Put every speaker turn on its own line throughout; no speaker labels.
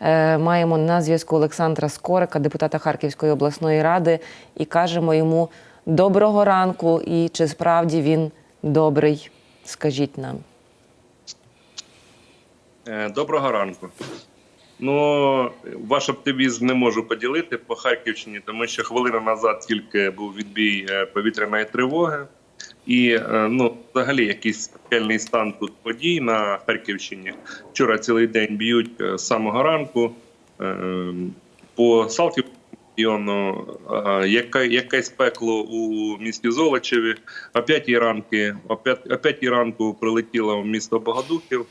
Е, Маємо на зв'язку Олександра Скорика, депутата Харківської обласної ради, і кажемо йому доброго ранку. І чи справді він добрий? Скажіть нам.
Е, Доброго ранку. Ну, ваш оптимізм не можу поділити по Харківщині, тому що хвилину назад тільки був відбій е, повітряної тривоги. І е, ну, взагалі якийсь спеціальний стан тут подій на Харківщині. Вчора цілий день б'ють е, з самого ранку е, по Салтівському району, яке, якесь пекло у місті Золочеві. О 5 ранки, о 5, ранку прилетіло в місто Богодухів.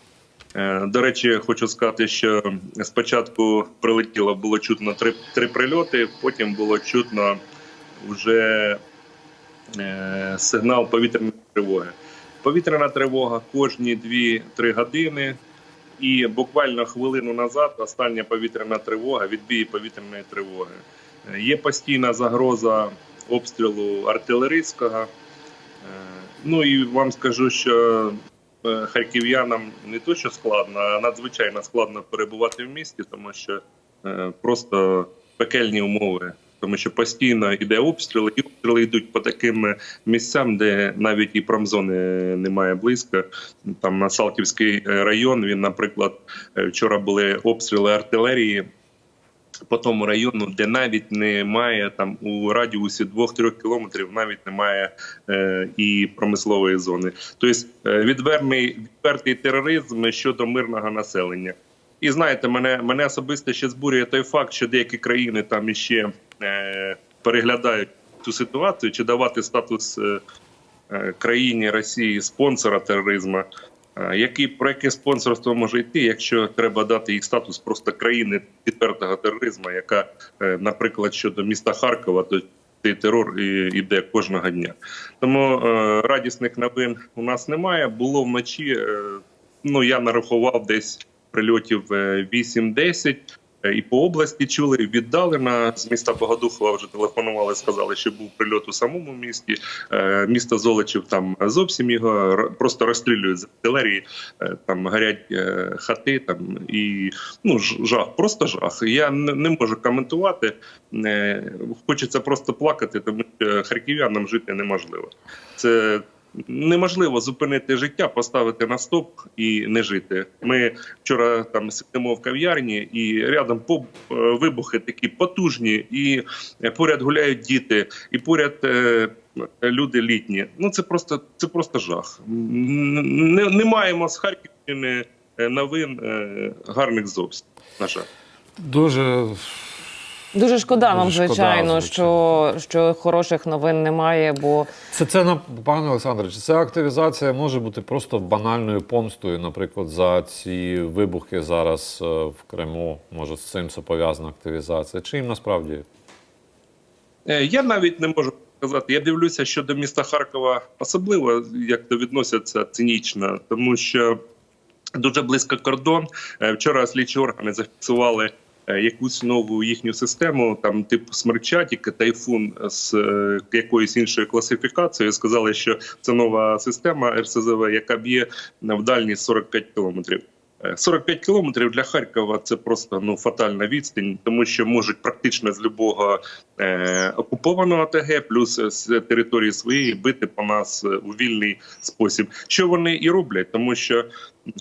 До речі, хочу сказати, що спочатку прилетіло було чутно три, три прильоти, потім було чутно вже сигнал повітряної тривоги. Повітряна тривога кожні 2-3 години. І буквально хвилину назад остання повітряна тривога, відбій повітряної тривоги. Е, Є постійна загроза обстрілу артилерійського. Е, Ну і вам скажу, що е, харків'янам не то, що складно, а надзвичайно складно перебувати в місті, тому що е, просто пекельні умови. Тому що постійно йде обстріли, і обстріли йдуть по таким місцям, де навіть і промзони немає близько. Там на Салтівський е, район він, наприклад, е, вчора були обстріли артилерії по тому району, де навіть немає там у радіусі 2-3 кілометрів, навіть немає е, і промислової зони. Тобто е, відвертий, тероризм щодо мирного населення. І знаєте, мене мене особисто ще збурює той факт, що деякі країни там іще е, переглядають цю ситуацію, чи давати статус е, е, країні Росії спонсора тероризму. Е, Який про яке спонсорство може йти, якщо треба дати їх статус просто країни відвертого тероризму, яка, е, наприклад, щодо міста Харкова, то цей терор іде кожного дня. Тому е, радісних новин у нас немає. Було вночі. Е, ну я нарахував десь прильотів е, 8-10. Е, І по області чули віддалено з міста Богодухова вже телефонували, сказали, що був прильот у самому місті. Е, Місто Золочів там зовсім його просто розстрілюють з артилерії. Е, Там горять хати, там і ну жах, просто жах. Я не, можу коментувати. Хочеться просто плакати, тому що харків'янам жити неможливо. Це неможливо зупинити життя, поставити на стоп і не жити. Ми вчора там сидимо в кав'ярні, і рядом по е, вибухи такі потужні, і е, поряд гуляють діти, і поряд. е, Люди літні, ну це просто це просто жах. Не, не маємо з Харківщини новин гарних зовсім. На жаль.
Дуже
Дуже шкода
Дуже
вам,
шкода,
звичайно, що, що хороших новин немає, бо
це, це на пане Олександре, чи ця активізація може бути просто банальною помстою, наприклад, за ці вибухи зараз е, в Криму. Може, з цим це пов'язана активізація? Чи їм насправді
Е, Я навіть не можу сказати. Я дивлюся, що до міста Харкова особливо як то відносяться цинічно, тому що дуже близько кордон. Е, Вчора слідчі органи зафіксували. Е, Якусь нову їхню систему, там типу смерча, тільки тайфун з е, якоюсь іншою класифікацією. Сказали, що це нова система РСЗВ, яка б'є в дальність 45 кілометрів. Е, 45 кілометрів для Харкова це просто ну фатальна відстань, тому що можуть практично з любого е, окупованого ТГ, плюс з території своєї бити по нас е, у вільний спосіб. Що вони і роблять, тому що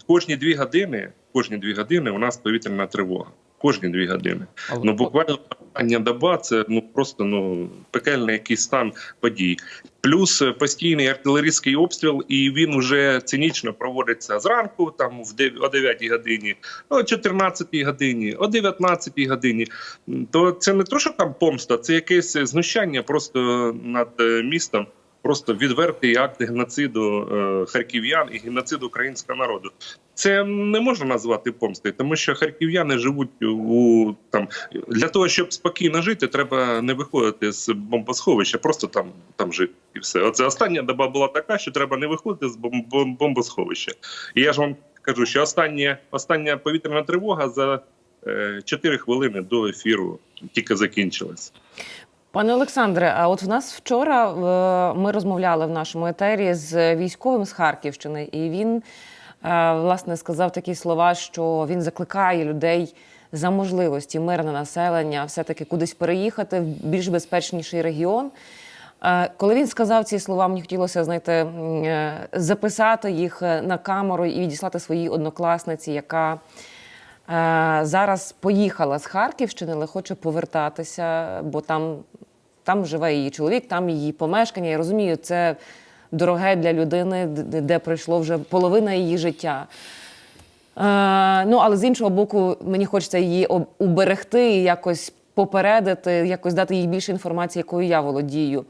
кожні дві години, кожні дві години у нас повітряна тривога. Кожні дві години.
Але-
Ну буквально остання доба це ну просто ну пекельний якийсь стан подій. Плюс е, постійний артилерійський обстріл, і він уже цинічно проводиться зранку, там в дев- о 9 годині, о 14 годині, о 19 годині. То це не то, що там помста, це якесь знущання просто над е, містом. Просто відвертий акт геноциду е, харків'ян і геноциду українського народу. Це не можна назвати помстою, тому що харків'яни живуть у там для того, щоб спокійно жити, треба не виходити з бомбосховища, просто там там жити і все. Оце остання доба була така, що треба не виходити з бом- бом- бомбосховища. І я ж вам кажу, що остання, остання повітряна тривога за е, 4 хвилини до ефіру тільки закінчилась.
Пане Олександре, а от в нас вчора е, ми розмовляли в нашому етері з військовим з Харківщини, і він е, власне сказав такі слова, що він закликає людей за можливості мирне населення все-таки кудись переїхати в більш безпечніший регіон. Е, Коли він сказав ці слова, мені хотілося знаєте, записати їх на камеру і відіслати своїй однокласниці, яка зараз поїхала з Харківщини, але хоче повертатися, бо там, там живе її чоловік, там її помешкання. Я розумію, це дороге для людини, де, пройшло вже половина її життя. Е, ну, але з іншого боку, мені хочеться її уберегти і якось попередити, якось дати їй більше інформації, якою я володію.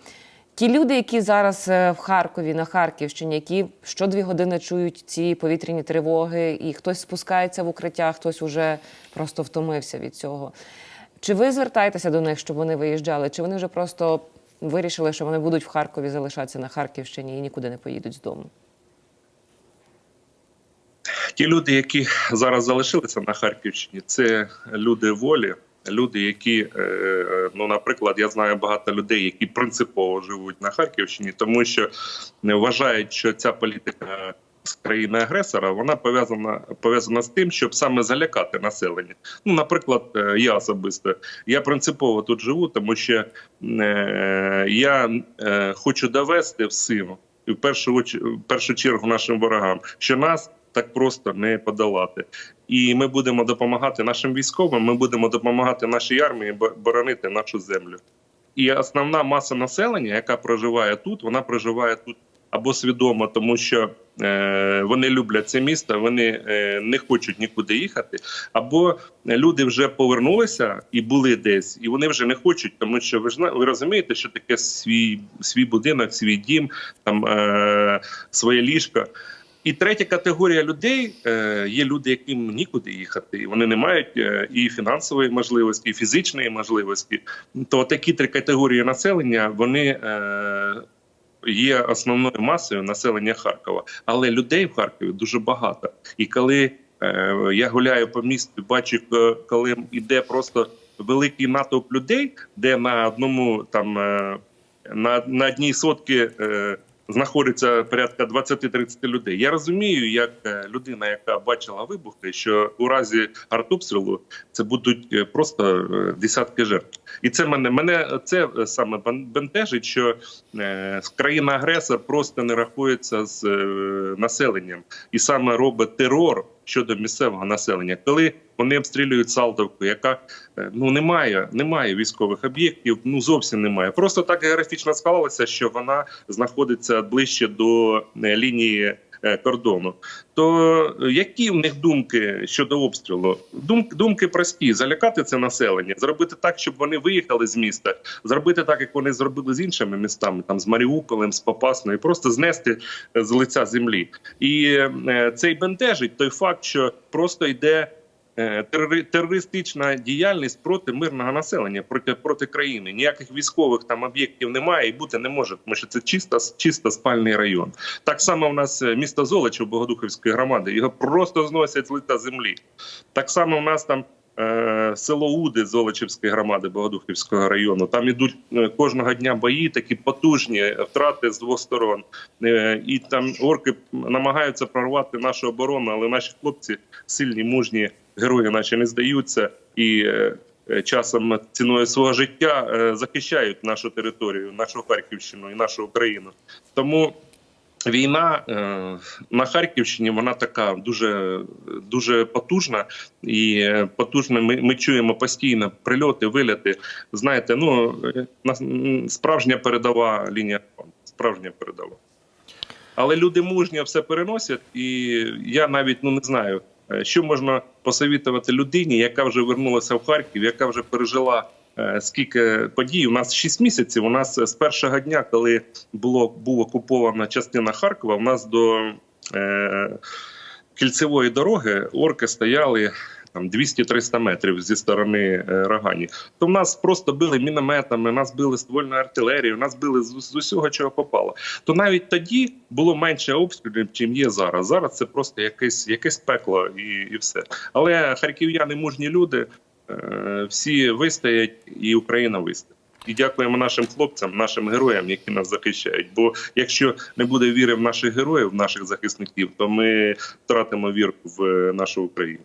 Ті люди, які зараз е, в Харкові, на Харківщині, які щодві години чують ці повітряні тривоги, і хтось спускається в укриття, хтось уже просто втомився від цього. Чи ви звертаєтеся до них, щоб вони виїжджали? Чи вони вже просто вирішили, що вони будуть в Харкові залишатися на Харківщині і нікуди не поїдуть з дому?
Ті люди, які зараз залишилися на Харківщині, це люди волі, люди, які, е, ну, наприклад, я знаю багато людей, які принципово живуть на Харківщині, тому що не вважають, що ця політика з країни агресора вона пов'язана пов'язана з тим, щоб саме залякати населення. Ну, наприклад, е, я особисто я принципово тут живу, тому що е, я е, хочу довести всім і в першу в першу чергу нашим ворогам, що нас так просто не подолати. І ми будемо допомагати нашим військовим. Ми будемо допомагати нашій армії боронити нашу землю. І основна маса населення, яка проживає тут, вона проживає тут або свідомо, тому що вони люблять це місто, вони е, не хочуть нікуди їхати, або люди вже повернулися і були десь, і вони вже не хочуть, тому що ви ж ви розумієте, що таке свій свій будинок, свій дім, там е, своє ліжко. І третя категорія людей е, є люди, яким нікуди їхати, вони не мають е, і фінансової можливості, і фізичної можливості. То такі три категорії населення вони е, є основною масою населення Харкова. Але людей в Харкові дуже багато. І коли е, я гуляю по місту, бачу, коли йде просто великий натовп людей, де на одному там е, на, на одній сотки. Е, знаходиться порядка 20-30 людей. Я розумію, як е, людина, яка бачила вибухи, що у разі артобстрілу це будуть е, просто е, десятки жертв. І це мене мене це саме бен- бентежить, що е, країна-агресор просто не рахується з населенням і саме робить терор щодо місцевого населення, коли вони обстрілюють Салтовку, яка е, ну немає, немає військових об'єктів, ну зовсім немає. Просто так географічно склалося, що вона знаходиться ближче до е, лінії кордону. То е, які в них думки щодо обстрілу? Думки, думки прості: залякати це населення, зробити так, щоб вони виїхали з міста, зробити так, як вони зробили з іншими містами, там з Маріуполем, з Попасною, просто знести е, з лиця землі. І е, цей бентежить той факт, що просто йде. Е, терори- Терористична діяльність проти мирного населення, проти проти країни. Ніяких військових там об'єктів немає і бути не може, тому що це чисто чисто спальний район. Так само в нас е, місто Золочів Богодухівської громади. Його просто зносять з лиця землі. Так само в нас там е, село Уди Золочівської громади Богодухівського району. Там ідуть кожного дня бої, такі потужні втрати з двох сторон. І там орки намагаються прорвати нашу оборону, але наші хлопці сильні, мужні герої, наші не здаються і. е, е, Часом ціною свого життя е, захищають нашу територію, нашу Харківщину і нашу Україну. Тому Війна на Харківщині вона така дуже дуже потужна і потужна. Ми, ми чуємо постійно прильоти, виляти. Знаєте, ну справжня передова лінія справжня передова. Але люди мужньо все переносять, і я навіть ну не знаю, що можна посовітувати людині, яка вже вернулася в Харків, яка вже пережила е, скільки подій. У нас 6 місяців. У нас з першого дня, коли було був окупована частина Харкова, у нас до е, кільцевої дороги орки стояли. Там 200-300 метрів зі сторони е, Рогані. То в нас просто били мінометами, нас били ствольною артилерією, нас били з, з усього, чого попало. То навіть тоді було менше обстрілів, чим є зараз. Зараз це просто якесь, якесь пекло і, і все. Але харків'яни мужні люди, е, всі вистоять, і Україна вистоїть. І дякуємо нашим хлопцям, нашим героям, які нас захищають. Бо якщо не буде віри в наших героїв, в наших захисників, то ми втратимо віру в е, нашу Україну.